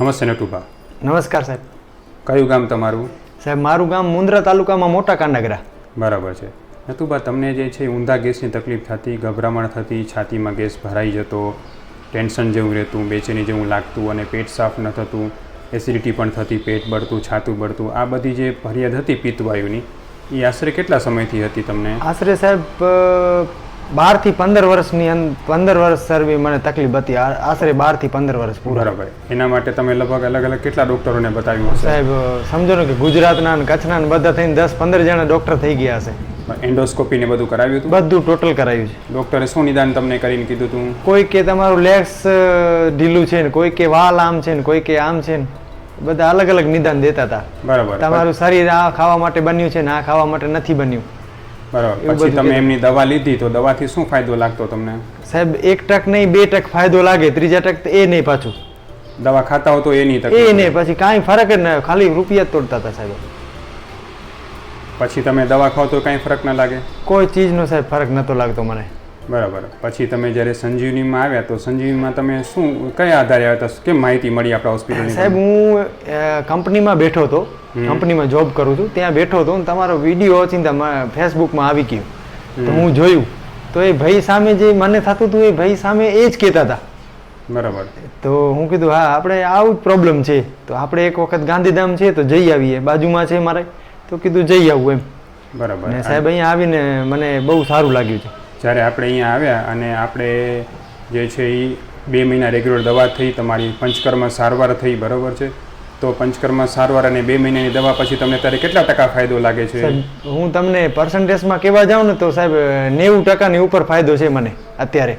નમસ્તે નટુભા. નમસ્કાર સાહેબ. કયું ગામ તમારું? સાહેબ મારું ગામ મુન્દ્રા તાલુકામાં મોટા કાંડાગરા. બરાબર છે. નટુભા તમને જે છે ઊંધા ગેસની તકલીફ થતી ગભરામણ થતી છાતીમાં ગેસ ભરાઈ જતો ટેન્શન જેવું રહેતું બેચેની જેવું લાગતું અને પેટ સાફ ન થતું એસિડિટી પણ થતી પેટ બળતું છાતું બળતું આ બધી જે ફરિયાદ હતી પિત્તવાયુની એ આશરે કેટલા સમયથી હતી તમને? આશરે સાહેબ બારથી પંદર વર્ષની પંદર વર્ષ સર્વી મને તકલીફ હતી. આશરે બારથી પંદર વર્ષ પૂરા. બરાબર. એના માટે તમે લગભગ અલગ અલગ કેટલા ડૉક્ટરોને બતાવ્યું હશે? સાહેબ સમજો ને કે ગુજરાતના અને કચ્છના બધા થઈને દસ પંદર જણા ડૉક્ટર થઈ ગયા હશે. એન્ડોસ્કોપી ને બધું કરાવ્યું હતું? બધું ટોટલ કરાવ્યું છે. ડોક્ટરે શું નિદાન તમને કરીને કીધું હતું? કોઈ કે તમારું લેગ્સ ઢીલું છે ને કોઈ કે વાલ આમ છે ને કોઈ કે આમ છે ને બધા અલગ અલગ નિદાન દેતા હતા. બરાબર. તમારું શરીર આ ખાવા માટે બન્યું છે ને આ ખાવા માટે નથી બન્યું. બરાબર. પછી તમે એમની દવા લીધી તો દવાથી શું ફાયદો લાગતો તમને? સાહેબ એક ટક નહીં બે ટક ફાયદો લાગે ત્રીજા ટક એ નહીં પાછું. દવા ખાતા હો તો એ નહીં એ નહીં પછી કાંઈ ફરક જ ના ખાલી રૂપિયા જ તોડતા હતા સાહેબ. પછી તમે દવા ખાઓ તો કાંઈ ફરક ન લાગે? કોઈ ચીજનો સાહેબ ફરક નહોતો લાગતો મને. બરાબર. પછી તમે જ્યારે સંજીવનીમાં આવ્યા તો સંજીવનીમાં તમે શું કયા આધારે આવ્યા હતા? કેમ માહિતી મળી આપણા હોસ્પિટલની સાહેબ હું કંપનીમાં બેઠો હતો. કંપનીમાં જોબ કરું છું. ત્યાં બેઠો હતો ને તમારો વીડિયો ચિંતા ફેસબુકમાં આવી ગયો. તો હું જોયું. તો એ ભાઈ સામે જે મને થતું હતું એ ભાઈ સામે એ જ કહેતા હતા. બરાબર. તો હું કીધું હા આપણે આવું જ પ્રોબ્લેમ છે. તો આપણે એક વખત ગાંધીધામ છે તો જઈ આવીએ. બાજુમાં છે મારે. તો કીધું જઈ આવું એમ. બરાબર. સાહેબ અહીંયા આવીને મને બહુ સારું લાગ્યું છે. જ્યારે આપણે અહીંયા આવ્યા અને આપણે જે છે એ બે મહિના રેગ્યુલર દવા થઈ, તમારી પંચકર્મ સારવાર થઈ, બરાબર છે? તો પંચકર્મ સારવાર અને બે મહિનાની દવા પછી તમને ત્યારે કેટલા ટકા ફાયદો લાગે છે? હું તમને પર્સન્ટેજમાં કહેવા જાઉં ને તો સાહેબ, નેવું ટકાની ઉપર ફાયદો છે મને અત્યારે.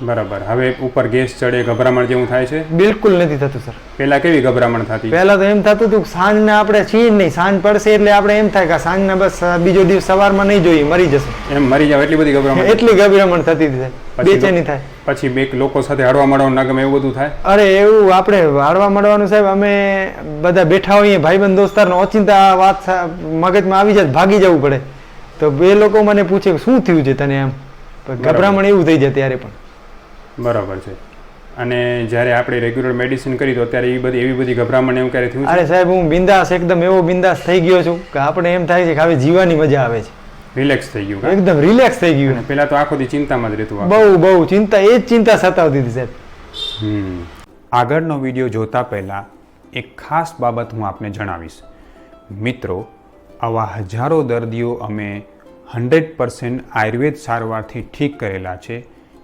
બરાબર. હવે ઉપર ગેસ ચડે ગભરામણ જેવું થાય છે? બિલકુલ નથી થતું સર. પહેલા કેવી ગભરામણ થતી? પહેલા તો એમ થતું હતું સાંજના આપણે છીએ જ નહીં સાંજ પડશે એટલે આપણે એમ થાય કે સાંજના બસ બીજો દિવસ સવારમાં નહીં જોઈએ મરી જશે. એમ મરી જાવ એટલી બધી ગભરામણ એટલી ગભરામણ થતી હતી બેચેની થાય. પછી બે લોકો સાથે હળવા મળવાનું ના ગમે એવું બધું થાય? અરે એવું આપણે વાળવા મળવાનું સાહેબ અમે બધા બેઠા હોઈએ ભાઈબંધ દોસ્તારનો ઓચિંતા વાત મગજમાં આવી જાય ભાગી જવું પડે. તો બે લોકો મને પૂછે શું થયું છે તને એમ? ગભરામણ એવું થઈ જાય ત્યારે પણ. બરાબર છે. અને જ્યારે આપણે રેગ્યુલર મેડિસિન કરી તો ત્યારે એવી બધી એવી બધી ગભરામણ એવું ક્યારે થયું અરે સાહેબ હું બિંદાસ એકદમ એવો બિંદાસ થઈ ગયો છું કે આપણે એમ થાય છે કે હવે જીવવાની મજા આવે છે. રિલેક્સ થઈ ગયું એકદમ રિલેક્સ થઈ ગયું. પેલા તો આખો દી ચિંતામાં જ રહેતું. બહુ બહુ ચિંતા એ જ ચિંતા સતાવતી હતી સાહેબ. હમ. આગળનો વીડિયો જોતા પહેલાં એક ખાસ બાબત હું આપને જણાવીશ. મિત્રો આવા હજારો દર્દીઓ અમે હંડ્રેડ પર્સન્ટ આયુર્વેદ સારવારથી ઠીક કરેલા છે.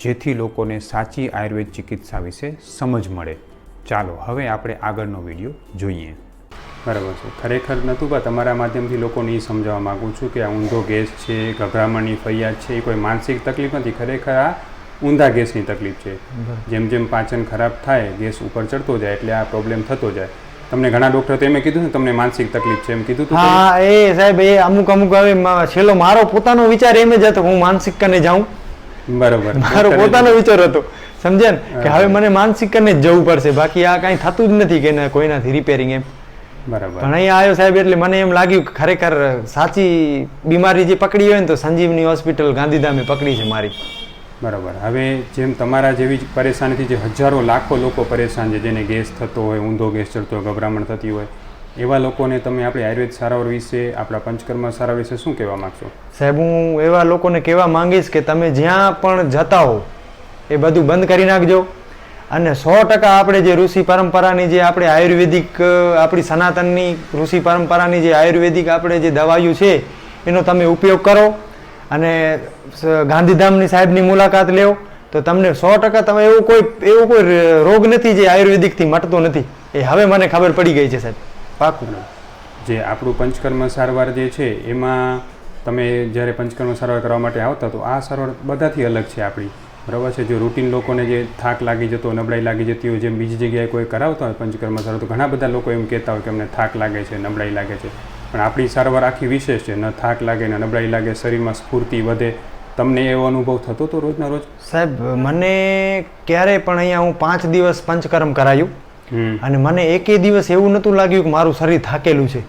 જેથી લોકોને સાચી આયુર્વેદ ચિકિત્સા વિશે સમજ મળે. ચાલો હવે આપણે આગળનો વીડિયો જોઈએ. બરાબર છે. ખરેખર નતુબા તમારા માધ્યમથી લોકોને એ સમજાવવા માગું છું કે આ ઊંધો ગેસ છે ગભરામણની ફરિયાદ છે એ કોઈ માનસિક તકલીફ નથી. ખરેખર આ ઊંધા ગેસની તકલીફ છે. જેમ જેમ પાચન ખરાબ થાય ગેસ ઉપર ચડતો જાય એટલે આ પ્રોબ્લેમ થતો જાય. તમને ઘણા ડૉક્ટર તો એમ કીધું ને તમને માનસિક તકલીફ છે એમ કીધું હા એ સાહેબ એ અમુક અમુક હવે છેલ્લો મારો પોતાનો વિચાર એમ જ હતો હું માનસિક કને જાઉં. બરોબર. મારો પોતાનો વિચાર હતો. સમજ્યા ને? કે હવે મને માનસિક કરીને જ જવું પડશે. બાકી આ કાંઈ થતું જ નથી કે કોઈનાથી રિપેરિંગ એમ. બરાબર. પણ અહીંયા આવ્યો સાહેબ એટલે મને એમ લાગ્યું કે ખરેખર સાચી બીમારી જે પકડી હોય ને તો સંજીવની હોસ્પિટલ ગાંધીધામે પકડી છે મારી. બરાબર. હવે જેમ તમારા જેવી જ પરેશાનીથી જે હજારો લાખો લોકો પરેશાન છે. જેને ગેસ થતો હોય ઊંધો ગેસ ચડતો હોય ગભરામણ થતી હોય. એવા લોકોને તમે આપણે આયુર્વેદ સારવાર વિશે, આપણા પંચકર્મ સારવાર વિશે શું કહેવા માગશો? સાહેબ, હું એવા લોકોને કહેવા માંગીશ કે તમે જ્યાં પણ જતા હો એ બધું બંધ કરી નાખજો. અને સો ટકા આપણે જે ઋષિ પરંપરાની જે આપણે આયુર્વેદિક આપણી સનાતનની ઋષિ પરંપરાની જે આયુર્વેદિક આપણે જે દવાઈઓ છે, એનો તમે ઉપયોગ કરો. અને ગાંધીધામની સાહેબની મુલાકાત લેવો તો તમને સો ટકા તમે એવું કોઈ એવું કોઈ રોગ નથી જે આયુર્વેદિકથી મટતો નથી. એ હવે મને ખબર પડી ગઈ છે, સાહેબ. પાકું. જે આપણું પંચકર્મ સારવાર જે છે, એમાં તમે જ્યારે પંચકર્મ સારવાર કરવા માટે આવતા, તો આ સારવાર બધાથી અલગ છે આપણી. બરાબર છે? જો રૂટીન લોકોને જે થાક લાગી જતો, નબળાઈ લાગી જતી હોય, જેમ બીજી જગ્યાએ કોઈ કરાવતા હોય પંચકર્મ સારવાર, તો ઘણા બધા લોકો એમ કહેતા હોય કે અમને થાક લાગે છે, નબળાઈ લાગે છે. પણ આપણી સારવાર આખી વિશેષ છે. ન થાક લાગે, ન નબળાઈ લાગે, શરીરમાં સ્ફૂર્તિ વધે. તમને એવો અનુભવ થતો તો રોજના રોજ? સાહેબ, મને ક્યારે પણ અહીંયા હું પાંચ દિવસ પંચકર્મ કરાયું. અને મને એકે દિવસ એવું નહોતું લાગ્યું કે મારું શરીર થાકેલું છે.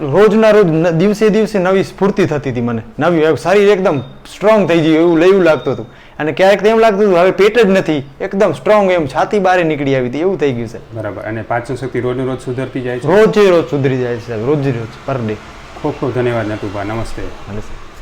રોજના રોજ દિવસે દિવસે નવી સ્ફૂર્તિ થતી હતી મને. નવી શરીર એકદમ સ્ટ્રોંગ થઈ ગયું એવું લેવું લાગતું હતું. અને ક્યારેક એમ લાગતું હતું હવે પેટ જ નથી. એકદમ સ્ટ્રોંગ એમ છાતી બારે નીકળી આવી હતી એવું થઈ ગયું છે. બરાબર. અને પાચન શક્તિ રોજ રોજ સુધરતી જાય છે? રોજે રોજ સુધરી જાય છે રોજે રોજ પર ડે. ખૂબ ખૂબ ધન્યવાદ નટુભા. નમસ્તે. સાહેબ